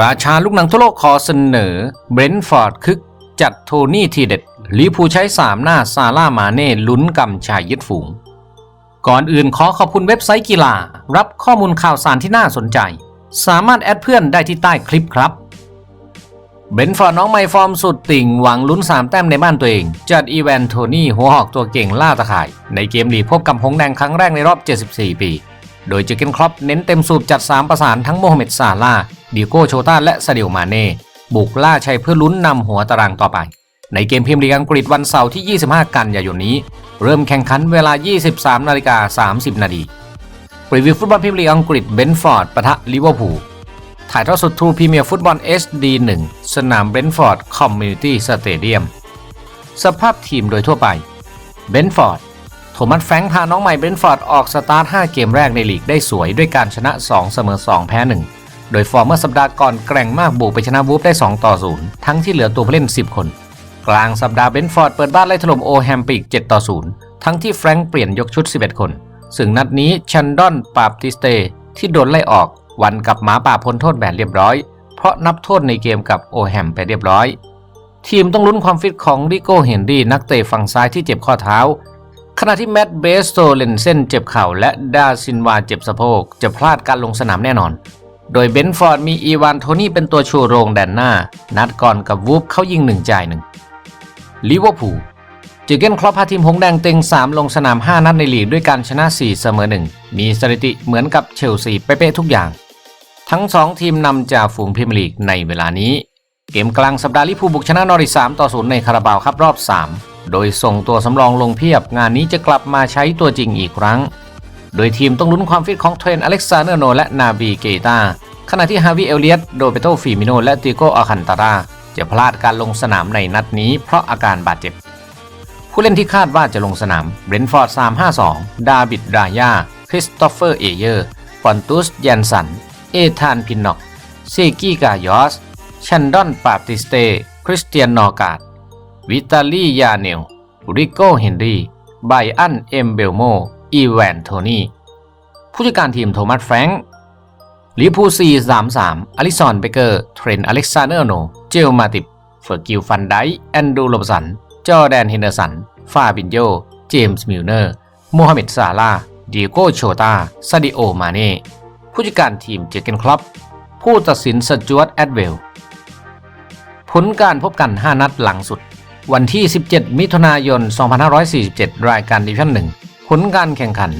ราชาลูกหนังทั่วโลกขอเสนอ เบรนฟอร์ดคึกจัดโทนี่ทีเด็ดลิพูใช้ 3 หน้าซาร่ามาเน่ลุ้นกำชายยึดฝูง ก่อนอื่นขอขอบคุณเว็บไซต์กีฬา รับข้อมูลข่าวสารที่น่าสนใจ สามารถแอดเพื่อนได้ที่ใต้คลิปครับเบนฟอร์ดน้องไม่ฟอร์มสุดติ่งหวังลุ้น 3 แต้มในบ้านตัวเอง จัดอีแวนโทนี่หัวหอกตัวเก่งล่าตะข่าย ในเกมลีพบกับหงแดงครั้งแรกในรอบ 74 ปี โดยเจอร์เกนครอปเน้นเต็มสูบจัด 3 ประสานทั้งโมฮัมเหม็ดซาลา ดิโก้โชต้าและซาดิโอมาเน่บุกล่าชัยเพื่อลุ้นนำหัวตารางต่อไป ในเกมพรีเมียร์ลีกอังกฤษวันเสาร์ที่ 25 กันยายนนี้ เริ่มแข่งขันเวลา 23นาฬิกา30 นาทีรีวิวฟุตบอลพรีเมียร์ลีกอังกฤษเบนฟอร์ดปะทะลิเวอร์พูลถ่ายทอดสดทูพรีเมียร์ฟุตบอล HD 1 สนามเบนฟอร์ดคอมมูนิตี้สเตเดียมสภาพทีมโดยทั่วไปเบนฟอร์ดโทมัสแฟรงค์พาน้องใหม่เบนฟอร์ดออกสตาร์ท 5 เกมแรกในลีกได้สวยด้วยการชนะ 2 เสมอ 2 แพ้ 1 โดยฟอร์มเมื่อสัปดาห์ก่อนแกร่งมากบุกไปชนะวูฟได้ 2 ต่อ 0 ทั้งที่เหลือตัวผู้เล่น 10 คน กลางสัปดาห์เบนฟอร์ดเปิดบ้านไล่ถล่มโอแฮมไปอีก 7 ต่อ 0 ทั้งที่แฟรงค์เปลี่ยนยกชุด 11 คน ซึ่งนัดนี้ชันดอนปาบติสเต ที่โดนไล่ออก วันกับหมาป่าพ้นโทษแบนเรียบร้อย เพราะนับโทษในเกมกับโอแฮมไปเรียบร้อย ทีมต้องลุ้นความฟิตของริโก้เฮนรี่นักเตะฝั่งซ้ายที่เจ็บข้อเท้าขณะที่แมตต์เบสโตเลนเซนเจ็บเข่าและดาซินวาเจ็บสะโพกจะพลาดการลงสนามแน่นอน โดยเบนฟอร์ดมีอีวานโทนี่เป็นตัวชูโรงแดนหน้า นัดก่อนกับวูฟเขายิงหนึ่งจ่ายหนึ่งลิเวอร์พูลจอเกนคลอปพาทีมหงแดงเต็ง 3 ลงสนาม 5 นัดในลีกด้วยการชนะ 4 เสมอ 1 มีสถิติเหมือนกับเชลซีเป๊ะๆทุกอย่าง ทั้ง 2 ทีมนำจากฝูงพรีเมียร์ลีกในเวลานี้ เกมกลางสัปดาห์ลิพูบุกชนะนอริส3ต่อ0ในคาราบาวครับรอบ 3 โดยส่งตัวสำรองลงเพียบงานนี้จะกลับมาใช้ตัวจริงอีกครั้ง โดยทีมต้องลุ้นความฟิตของเทรนอเล็กซานเดอร์โนและนาบีเกตาขณะที่ฮาวิเอลเลียตโดเปโตฟิมิโน และติโกอาคันตาราจะพลาดการลงสนามในนัดนี้เพราะอาการบาดเจ็บ ผู้เล่นที่คาดว่าจะลงสนามเบรนท์ฟอร์ด352 ดาบิดรายา คริสโตเฟอร์เอเยอร์ฟอนตุสแยนสัน เอธานพินนอก เซกิกายอสชันดอนปาติสเต คริสเตียนนอการ์ดวิตาลียาเนล ริโกเฮนรี่ไบอันเอมเบลโม อีแวนโทนี่ผู้จัดการทีมโทมัสแฟรงค์ลิเวอร์พูล433อลิซอนเบเกอร์ เทรนอเล็กซานเดอร์โน เจลมาติบเฟอร์กิลฟันไดแอนดูโรบสัน จอแดนเฮนเดอร์สัน ฟาบินโย เจมส์มิลเนอร์โมฮัมเหม็ดซาลาดิโกโชตาซาดิโอ มาเน่ ผู้จัดการทีมเจเกนคลับ ผู้ตัดสินสจวตแอดเวล ผลการพบกัน 5 นัดหลังสุด วันที่ 17 มิถุนายน 2547 รายการดิวิชั่น1 ผลการแข่งขัน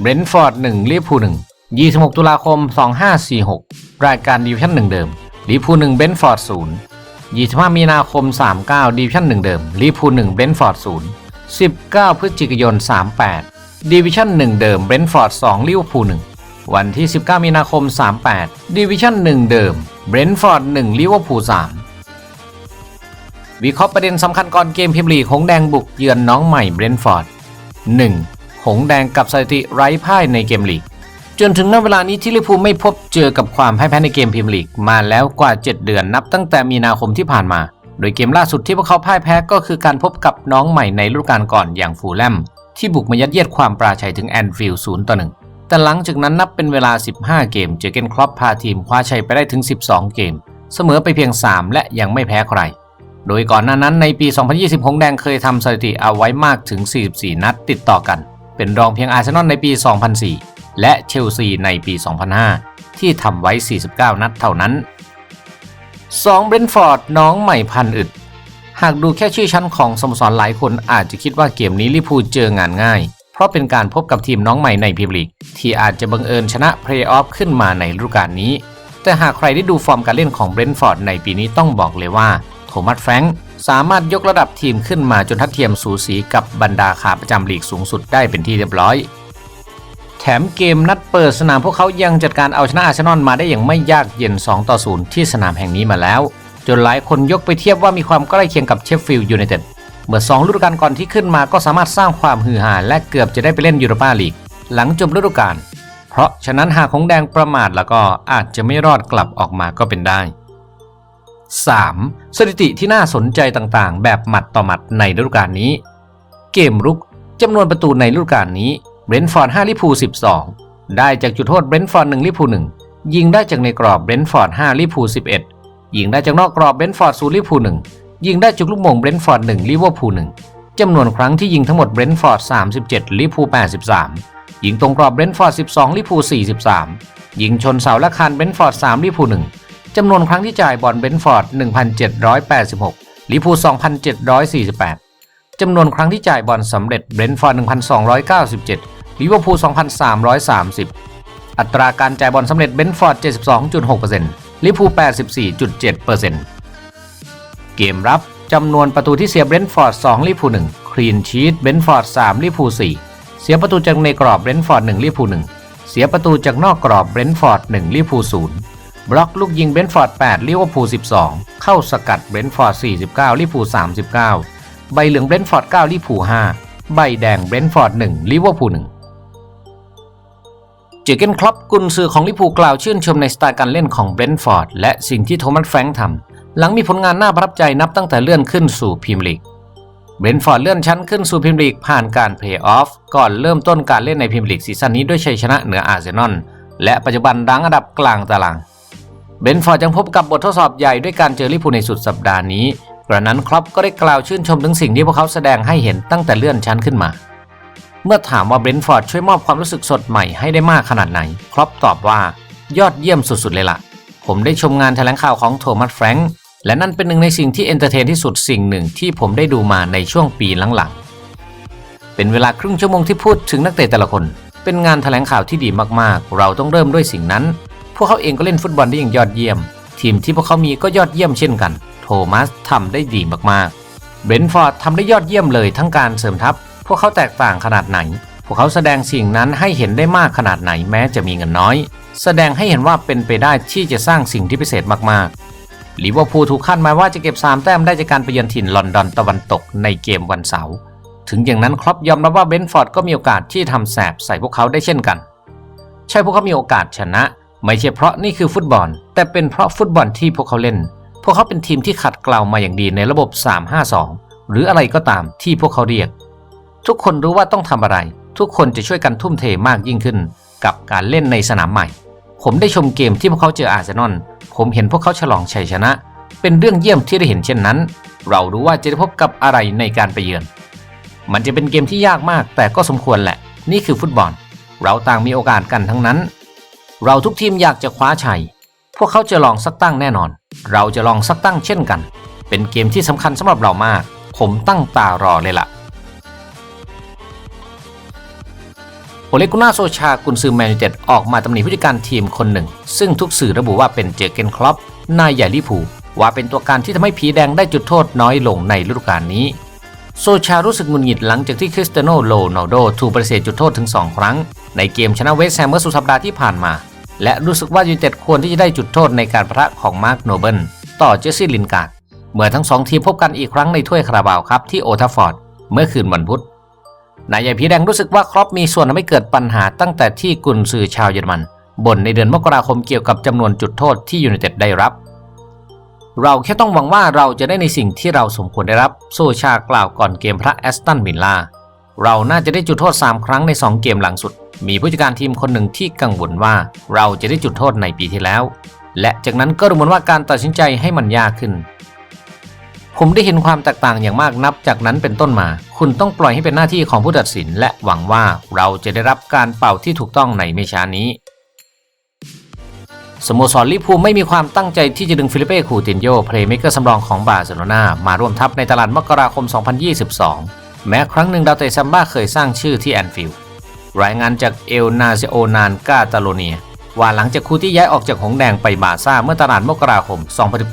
เบรนท์ฟอร์ด1ลิเวอร์พูล1 26 ตุลาคม 2546 รายการดิวิชั่น 1 เดิมลิเวอร์พูล1เบรนท์ฟอร์ด0 25 มีนาคม 39 ดิวิชั่น 1 เดิมลิเวอร์พูล1เบรนท์ฟอร์ด0 19 พฤศจิกายน 38 ดิวิชั่น 1 เดิมเบรนท์ฟอร์ด2ลิเวอร์พูล1 วันที่ 19 มีนาคม 38 ดิวิชั่น 1 เดิมเบรนท์ฟอร์ด1ลิเวอร์พูล3วิเคราะห์ประเด็นสำคัญก่อนเกมพรีเมียร์ลีกหงแดงบุกเยือนน้องใหม่เบรนฟอร์ด 1. หงแดงกับสถิติไร้พ่ายในเกมลีก จนถึงณเวลานี้ที่ลิพูไม่พบเจอกับความพ่ายแพ้ในเกมพรีเมียร์ลีกมาแล้วกว่า 7 เดือนนับตั้งแต่มีนาคมที่ผ่านมา โดยเกมล่าสุดที่พวกเขาพ่ายแพ้ก็คือการพบกับน้องใหม่ในฤดูกาลก่อนอย่างฟูลแลมที่บุกมายัดเยียดความปราชัยถึงแอนฟิลด์0ต่อ1แต่หลังจากนั้นนับเป็นเวลา 15 เกม เจอเกนครอปพาทีมคว้าชัยไปได้ถึง 12 เกม เสมอไปเพียง 3 และยังไม่แพ้ใคร โดยก่อนหน้านั้นในปี 2020 หงส์แดงเคยทำสถิติเอาไว้มากถึง 44 นัดติดต่อกัน เป็นรองเพียงอาร์เซนอลในปี 2004 และเชลซีในปี 2005 ที่ทำไว้ 49 นัดเท่านั้น 2. เบรนท์ฟอร์ดน้องใหม่พันอึด หากดูแค่ชื่อชั้นของสโมสรหลายคนอาจจะคิดว่าเกมนี้ลิพูเจองานง่าย เพราะเป็นการพบกับทีมน้องใหม่ในพรีเมียร์ลีกที่อาจจะบังเอิญชนะเพลย์ออฟขึ้นมาในฤดูกาลนี้ แต่หากใครได้ดูฟอร์มการเล่นของเบรนท์ฟอร์ดในปีนี้ต้องบอกเลยว่า โทมัสแฟรงค์ สามารถยกระดับทีมขึ้นมาจนทัดเทียมสูสีกับบรรดาขาประจำลีกสูงสุดได้เป็นที่เรียบร้อย แถมเกมนัดเปิดสนามพวกเขายังจัดการเอาชนะอาร์เซนอลมาได้อย่างไม่ยากเย็น 2 ต่อ 0 ที่สนามแห่งนี้มาแล้ว จนหลายคนยกไปเทียบว่ามีความใกล้เคียงกับเชฟฟิลด์ยูไนเต็ดเมื่อ2ฤดูกาลก่อนที่ขึ้นมาก็สามารถสร้างความฮือฮาและเกือบจะได้ไปเล่นยูโรปาลีกหลังจบฤดูกาลเพราะฉะนั้นหากของแดงประมาทแล้วก็อาจจะไม่รอดกลับออกมาก็เป็นได้ 3. สถิติที่น่าสนใจต่างๆ แบบหมัดต่อหมัดในฤดูกาลนี้ เกมรุกจำนวนประตูในฤดูกาลนี้เบรนท์ฟอร์ด5ลิพู12 ได้จากจุดโทษเบรนท์ฟอร์ด1ลิพู1ยิงได้จากในกรอบเบรนท์ฟอร์ด5ลิพู11 ยิงได้จากนอกกรอบเบรนท์ฟอร์ด0ลิพู1ยิงได้จากลูกมงเบรนท์ฟอร์ด1ลิเวอร์พูล1จำนวนครั้งที่ยิงทั้งหมดเบรนท์ฟอร์ด37ลิเวอร์พู83 ยิงตรงกรอบเบรนท์ฟอร์ด12ลิพู43 ยิงชนเสาและคานเบรนท์ฟอร์ด3ลิพู1 จำนวนครั้งที่จ่ายบอลเบนท์ฟอร์ด 1,786 ลิพู2,748 จำนวนครั้งที่จ่ายบอลสำเร็จเบนท์ฟอร์ด 1,297 ลิเวอร์พูล 2,330 อัตราการจ่ายบอลสำเร็จเบนฟอร์ด 72.6%ลิพูล84.7%เกมรับจำนวนประตูที่เสียเบนฟอร์ด 2 ลิพูล1คลีนชีตเบนฟอร์ด 3 ลิพูล4เสียประตูจากในกรอบเบนฟอร์ด 1 ลิพูล1เสียประตูจากนอกกรอบเบนฟอร์ด 1 ลิพูล0 บล็อกลูกยิงเบนฟอร์ด 8 ลิเวอร์พูล 12 เข้าสกัดเบนฟอร์ด 49 ลิเวอร์พูล 39 ใบเหลืองเบนฟอร์ด 9 ลิเวอร์พูล 5 ใบแดงเบนฟอร์ด 1 ลิเวอร์พูล 1 เจเกนคลับกุนซือของลิเวอร์พูลกล่าวชื่นชมในสไตล์การเล่นของเบรนฟอร์ด และสิ่งที่โทมัสแฟรงค์ทำหลังมีผลงานน่าประทับใจนับตั้งแต่เลื่อนขึ้นสู่พรีเมียร์ลีกเบรนฟอร์ดเลื่อนชั้นขึ้นสู่พรีเมียร์ลีกผ่านการเพลย์ออฟก่อนเริ่มต้นการเล่นในพรีเมียร์ลีกซีซั่นนี้ด้วยชัยชนะเหนืออาร์เซนอลและปัจจุบันรั้งอันดับกลางตาราง เบนฟอร์ดยังพบกับบททดสอบใหญ่ด้วยการเจอลิเวอร์พูในสุดสัปดาห์นี้ กระนั้นครอปก็ได้กล่าวชื่นชมถึงสิ่งที่พวกเขาแสดงให้เห็นตั้งแต่เลื่อนชั้นขึ้นมา เมื่อถามว่าเบนฟอร์ดช่วยมอบความรู้สึกสดใหม่ให้ได้มากขนาดไหน ครอปตอบว่ายอดเยี่ยมสุดๆเลยล่ะ ผมได้ชมงานแถลงข่าวของโทมัสแฟรงค์และนั่นเป็นหนึ่งในสิ่งที่เอนเตอร์เทนที่สุดสิ่งหนึ่งที่ผมได้ดูมาในช่วงปีหลังๆ เป็นเวลาครึ่งชั่วโมงที่พูดถึงนักเตะแต่ละคน เป็นงานแถลงข่าวที่ดีมากๆ เราต้องเริ่มด้วยสิ่งนั้น วกเขาเองก็เล่นฟุตบอลได้อย่างยอดเยี่ยม ทีมที่พวกเขามีก็ยอดเยี่ยมเช่นกัน โทมัสทำได้ดีมากๆ เบนฟอร์ดทำได้ยอดเยี่ยมเลยทั้งการเสริมทัพ พวกเขาแตกต่างขนาดไหน พวกเขาแสดงสิ่งนั้นให้เห็นได้มากขนาดไหนแม้จะมีเงินน้อย แสดงให้เห็นว่าเป็นไปได้ที่จะสร้างสิ่งที่พิเศษมากๆลิเวอร์พูลถูกคาดหมายว่าจะเก็บ 3 แต้มได้จากการไปเยือนถิ่นลอนดอนตะวันตกในเกมวันเสาร์ถึงอย่างนั้นครอปยอมรับว่าเบนฟอร์ดก็มีโอกาสที่ทำแสบใส่พวกเขาได้เช่นกัน ใช่พวกเขามีโอกาสชนะ ไม่ใช่เพราะนี่คือฟุตบอล แต่เป็นเพราะฟุตบอลที่พวกเขาเล่น พวกเขาเป็นทีมที่ขัดเกลามาอย่างดีในระบบ 3-5-2 หรืออะไรก็ตามที่พวกเขาเรียก ทุกคนรู้ว่าต้องทำอะไร ทุกคนจะช่วยกันทุ่มเทมากยิ่งขึ้น กับการเล่นในสนามใหม่ ผมได้ชมเกมที่พวกเขาเจออาร์เซนอลผมเห็นพวกเขาฉลองชัยชนะ เป็นเรื่องเยี่ยมที่ได้เห็นเช่นนั้น เรารู้ว่าจะได้พบกับอะไรในการไปเยือน มันจะเป็นเกมที่ยากมากแต่ก็สมควรแหละ นี่คือฟุตบอล เราต่างมีโอกาสกันทั้งนั้น เราทุกทีมอยากจะคว้าชัย พวกเขาจะลองสักตั้งแน่นอน เราจะลองสักตั้งเช่นกัน เป็นเกมที่สำคัญสำหรับเรามาก ผมตั้งตารอเลยล่ะโอเลกุน่าโซชากุนซือแมนยูเต็ดออกมาตำหนิผู้จัดการทีมคนหนึ่ง ซึ่งทุกสื่อระบุว่าเป็นเจอเกนคลอปนายใหญ่ลิพูว่าเป็นตัวการที่ทำให้ผีแดงได้จุดโทษน้อยลงในฤดูกาลนี้ โซชารู้สึกงุดหงิดหลังจากที่คริสเตียโนโรนัลโดถูกปฏิเสธจุดโทษถึง 2 ครั้ง ในเกมชนะเวสต์แฮมเมื่อสุดสัปดาห์ที่ผ่านมา และรู้สึกว่ายูเต็ดควรที่จะได้จุดโทษในการประของมาร์คโนเบิลต่อเจสซี่ลินการ์ดเมื่อทั้งสองทีมพบกันอีกครั้งในถ้วยคาราบาวครับที่โอทัฟฟอร์ดเมื่อคืนวันพุธนายใหญ่ผีแดงรู้สึกว่าครอปมีส่วนทำให้เกิดปัญหาตั้งแต่ที่กุนซือชาวเยอรมันบ่นในเดือนมกราคมเกี่ยวกับจำนวนจุดโทษที่ยูไนเต็ดได้รับ เราแค่ต้องหวังว่าเราจะได้ในสิ่งที่เราสมควรได้รับโซชากล่าวก่อนเกมพระแอสตันวิลล่าเราน่าจะได้จุดโทษ 3 ครั้งใน 2 เกมหลังสุด มีผู้จัดการทีมคนหนึ่งที่กังวลว่าเราจะได้จุดโทษในปีที่แล้ว และจากนั้นก็ดูเหมือนว่าการตัดสินใจให้มันยากขึ้น ผมได้เห็นความแตกต่างอย่างมากนับจากนั้นเป็นต้นมา คุณต้องปล่อยให้เป็นหน้าที่ของผู้ตัดสิน และหวังว่าเราจะได้รับการเป่าที่ถูกต้องในไม่ช้านี้สโมสรลิพูไม่มีความตั้งใจที่จะดึงฟิลิเป้คูตินโยเพลย์เมกเกอร์สำรองของบาร์เซโลนามาร่วมทัพในตลาดมกราคม 2022 แม้ครั้งหนึ่งดาวเตะซัมบ้าเคยสร้างชื่อที่แอนฟิลด์ รายงานจากเอลนาเซโอนานกาตาโลเนีย ว่าหลังจากคูที่ย้ายออกจากหงแดงไปบาซ่าเมื่อตลาดมกราคม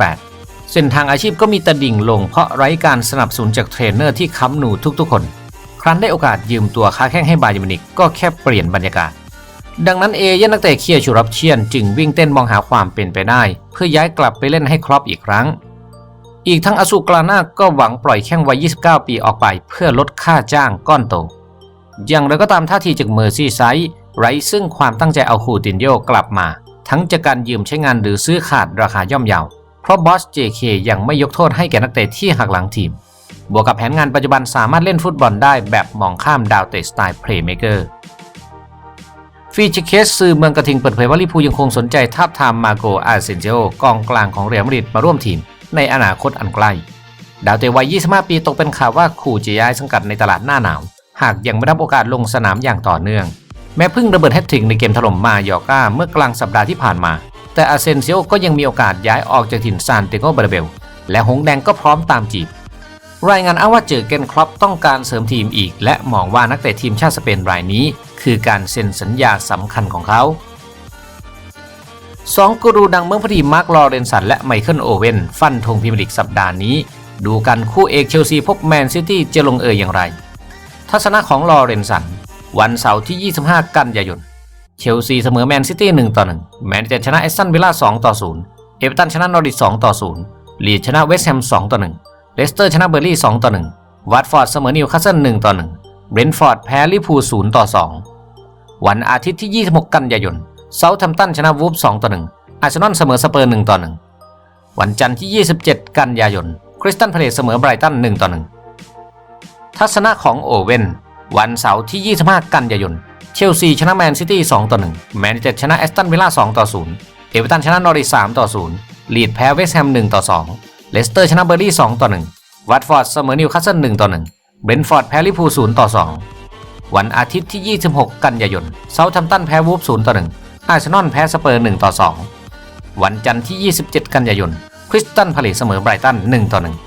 2018 เส้นทางอาชีพก็มีตะดิ่งลงเพราะไร้การสนับสนุนจากเทรนเนอร์ที่ค้ำหนูทุกๆคน ครั้นได้โอกาสยืมตัวค้าแข้งให้บาเยร์มินิกก็แค่เปลี่ยนบรรยากาศ ดังนั้นเอเย่นนักเตะเคียชูรับเชียน จึงวิ่งเต้นมองหาความเป็นไปได้ เพื่อย้ายกลับไปเล่นให้ครอปอีกครั้งอีกทั้งอาซูกลาน่าก็หวังปล่อยแข้งวัย 29 ปีออกไป เพื่อลดค่าจ้างก้อนโต อย่างไรก็ตามท่าทีจากเมอร์ซี่ไซด์ไร้ซึ่งความตั้งใจเอาคูตินโยกลับมา ทั้งจากการยืมใช้งานหรือซื้อขาดราคาย่อมเยาเพราะบอส JK ยังไม่ยกโทษให้แก่นักเตะที่หักหลังทีม บวกกับแผนงานปัจจุบันสามารถเล่นฟุตบอลได้แบบมองข้ามดาวเตะสไตล์เพลย์เมเกอร์ฟีเจอร์เคสสื่อเมืองกระทิงเปิดเผยว่าลิพูยังคงสนใจทาบทามมาโกอาเซนเจโอกองกลางของเรอัลมาดริดมาร่วมทีม ในอนาคตอันใกล้ดาวเตะวัย 25 ปีตกเป็นข่าวว่าขู่จะย้ายสังกัดในตลาดหน้าหนาว หากยังไม่รับโอกาสลงสนามอย่างต่อเนื่อง แม้เพิ่งระเบิดแฮตทริกในเกมถล่มมายอร์ก้าเมื่อกลางสัปดาห์ที่ผ่านมา แต่อาเซนเซียโอก็ยังมีโอกาสย้ายออกจากถิ่นซานเตโกเบร์เบล และหงแดงก็พร้อมตามจีบ รายงานอ้าว่าเจอเกนครอปต้องการเสริมทีมอีก และมองว่านักเตะทีมชาติสเปนรายนี้ คือการเซ็นสัญญาสำคัญของเขาสองกูรูดังเมืองพอดีมาร์คลอเรนสันและไมเคิลโอเวนฟันธงพรีเมียร์ลีกสัปดาห์นี้ ดูกันคู่เอกเชลซีพบแมนซิตี้จะลงเอยอย่างไร ทัศนะของลอเรนสัน วันเสาร์ที่ 25 กันยายน เชลซีเสมอแมนซิตี้1ต่อ1แมนยูชนะแอสตันวิลล่า2ต่อ0เอเวอร์ตันชนะนอริท2ต่อ0ลีดชนะเวสต์แฮม2ต่อ1เลสเตอร์ชนะเบอร์ลี่2ต่อ1วัตฟอร์ดเสมอนิวคาสเซิล1ต่อ1เบรนท์ฟอร์ดแพ้ลิเวอร์พูล0ต่อ2วันอาทิตย์ที่ 26 กันยายนเซาท์แฮมป์ตันชนะวูฟ2ต่อ1อาร์เซนอลเสมอสเปอร์1ต่อ1วันจันทร์ที่ 27 กันยายน คริสตันพาเลซเสมอไบรตัน1ต่อ1 ทัศนะของโอเว่น วันเสาร์ที่ 25 กันยายน เชลซีชนะแมนซิตี้ 2 ต่อ 1 แมนยูไนเต็ดชนะแอสตันวิลล่า 2 ต่อ 0 เอเวอร์ตันชนะนอริท3ต่อ 0 ลีดแพ้เวสต์แฮม 1 ต่อ 2 เลสเตอร์ชนะเบอร์ลี่ 2 ต่อ 1 วัตฟอร์ดเสมอนิวคาสเซิล 1 ต่อ 1 เบรนฟอร์ดแพ้ลิพูล0ต่อ 2 วันอาทิตย์ที่ 26 กันยายน เซาท์แฮมตันแพ้วูฟ0ต่อ 1 อาร์เซนอลแพ้สเปอร์ 1 ต่อ 2 วันจันทร์ที่ 27 กันยายน คริสตันพาเลซเสมอไบรตัน 1 ต่อ 1